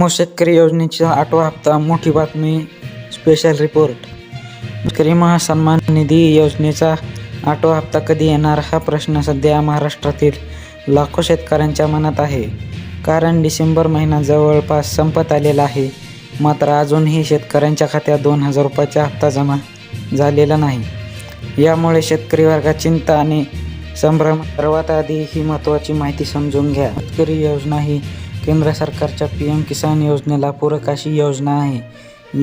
मग शेतकरी योजनेचा आठवा हप्ता मोठी बातमी स्पेशल रिपोर्ट शेतकरी महासन्मान निधी योजनेचा आठवा हप्ता कधी येणार? हा प्रश्न सध्या महाराष्ट्रातील लाखो शेतकऱ्यांच्या मनात आहे. कारण डिसेंबर महिना जवळपास संपत आलेला आहे. मात्र अजूनही शेतकऱ्यांच्या खात्यात दोन हजार रुपयाचा हप्ता जमा झालेला नाही. यामुळे शेतकरी वर्गात चिंता आणि संभ्रम. सर्वात आधी ही महत्त्वाची माहिती समजून घ्या. शेतकरी योजना ही केंद्र सरकारच्या पी एम किसान योजनेला पूरक अशी योजना आहे.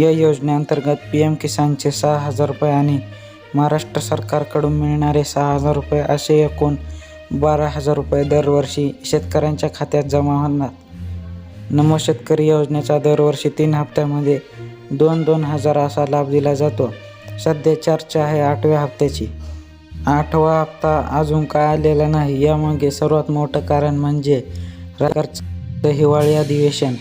या योजनेअंतर्गत पी एम किसानचे सहा हजार रुपये आणि महाराष्ट्र सरकारकडून मिळणारे सहा हजार रुपये असे एकूण बारा हजार रुपये दरवर्षी शेतकऱ्यांच्या खात्यात जमा होणार. नमो शेतकरी योजनेचा दरवर्षी तीन हप्त्यामध्ये दोन दोन हजार असा लाभ दिला जातो. सध्या चर्चा आहे आठव्या हप्त्याची. आठवा हप्ता अजून काय आलेला नाही. यामागे सर्वात मोठं कारण म्हणजे सरकारचं हिवाळी अधिवेशन.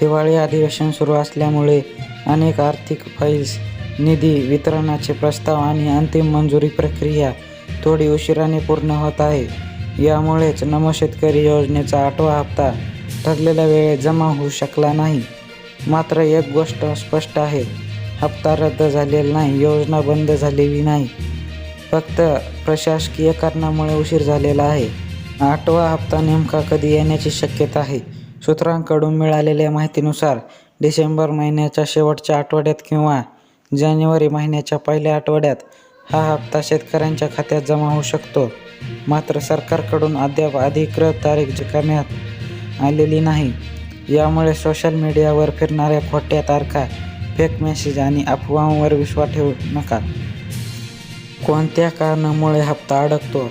हिवाळी अधिवेशन सुरू असल्यामुळे अनेक आर्थिक फाईल्स निधी वितरणाचे प्रस्ताव आणि अंतिम मंजुरी प्रक्रिया थोडी उशिराने पूर्ण होत आहे. यामुळेच नमो शेतकरी योजनेचा आठवा हप्ता ठरलेल्या वेळेत जमा होऊ शकला नाही. मात्र एक गोष्ट स्पष्ट आहे हप्ता रद्द झालेला नाही योजना बंद झालेली नाही. फक्त प्रशासकीय कारणामुळे उशीर झालेला आहे. आठवा हप्ता नेमका कधी येण्याची शक्यता आहे? सूत्रांकडून मिळालेल्या माहितीनुसार डिसेंबर महिन्याच्या शेवटच्या आठवड्यात किंवा जानेवारी महिन्याच्या पहिल्या आठवड्यात हा हप्ता शेतकऱ्यांच्या खात्यात जमा होऊ शकतो. मात्र सरकारकडून अद्याप अधिकृत तारीख करण्यात आलेली नाही. यामुळे सोशल मीडियावर फिरणाऱ्या खोट्या तारखा फेक मेसेज आणि अफवांवर विश्वास ठेवू नका. कोणत्या कारणामुळे हप्ता अडकतो?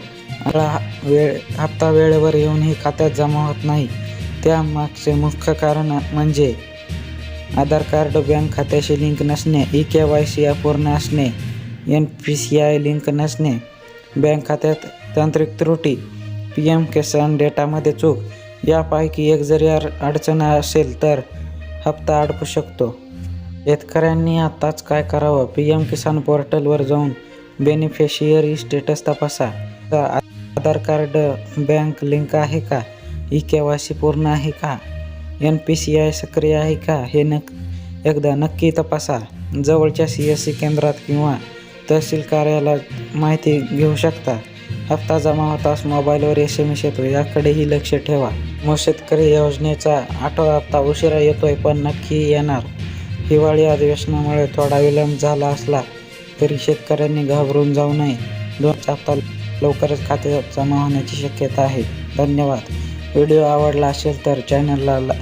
वेळ हप्ता वेळेवर येऊनही खात्यात जमा होत नाही. त्यामागचे मुख्य कारण म्हणजे आधार कार्ड बँक खात्याशी लिंक नसणे ई के वाय सी अपूर्ण असणे N P C I link नसणे बँक खात्यात तांत्रिक त्रुटी पी एम किसान डेटामध्ये चूक यापैकी एक जरी अडचण असेल तर हप्ता अडकू शकतो. शेतकऱ्यांनी आताच काय करावं? पी एम किसान पोर्टलवर जाऊन बेनिफिशियरी स्टेटस तपासा. आधार कार्ड बँक लिंक आहे का? ई के पूर्ण आहे का? एन पी सी आय सक्रिय आहे का? हे नक एकदा नक्की तपासा. जवळच्या सी एस सी केंद्रात किंवा तहसील कार्यालयात माहिती घेऊ शकता. हप्ता जमा होताच मोबाईलवर एस एम एस येतो याकडेही लक्ष ठेवा. मग शेतकरी योजनेचा आठवा हप्ता उशिरा येतोय पण नक्की येणार. हिवाळी अधिवेशनामुळे थोडा विलंब झाला असला तरी शेतकऱ्यांनी घाबरून जाऊ नये. दोन हप्ता लवकरच खाते जमा होण्याची शक्यता आहे. धन्यवाद. व्हिडिओ आवडला असेल तर चॅनलला ला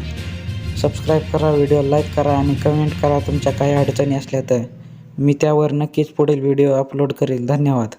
सबस्क्राईब करा व्हिडिओ लाईक करा आणि कमेंट करा. तुमच्या काही अडचणी असल्या तर मी त्यावर नक्कीच पुढील व्हिडिओ अपलोड करेल. धन्यवाद.